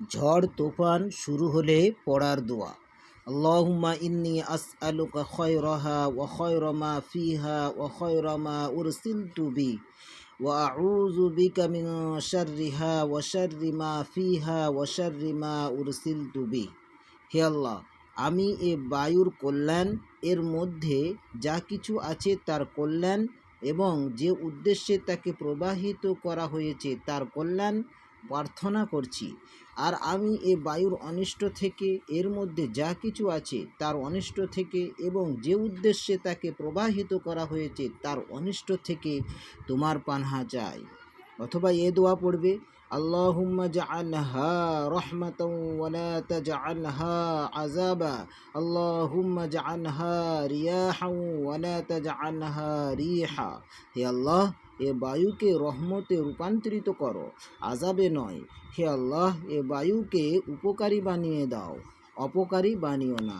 ঝড় তুফান শুরু হলে পড়ার দোয়া। আল্লাহুম্মা ইন্নি আসআলুকা খয়রাহা ওয়া খয়রা মা ফিহা ওয়া খয়রা মা উরসিলতু বি ওয়া আউযু বিকা মিন শাররিহা ওয়া শাররি ফিহা ওয়া শাররি উরসিলতু বি। হে আল্লাহ, আমি এ বায়ুর কল্যাণ, এর মধ্যে যা কিছু আছে তার কল্যাণ এবং যে উদ্দেশ্যে তাকে প্রবাহিত করা হয়েছে তার কল্যাণ প্রার্থনা করছি। আর আমি এ বায়ুর অনিষ্ট থেকে, এর মধ্যে যা কিছু আছে তার অনিষ্ট থেকে এবং যে উদ্দেশ্যে তাকে প্রবাহিত করা হয়েছে তার অনিষ্ট থেকে তোমার পানহা চাই অথবা এ দোয়া পড়বে, আল্লাহুম্মা জাআলহা রহমাতাও ওয়ালা তাজআলহা আযাবা, আল্লাহুম্মা জাআলহা রিয়াহাও ওয়ালা তাজআলহা রিহা। হে আল্লাহ, এ বায়ুকে রহমতে রূপান্তরিত করো আজাবে নয়। হে আল্লাহ, এ বায়ুকে উপকারী বানিয়ে দাও, অপকারী বানিও না।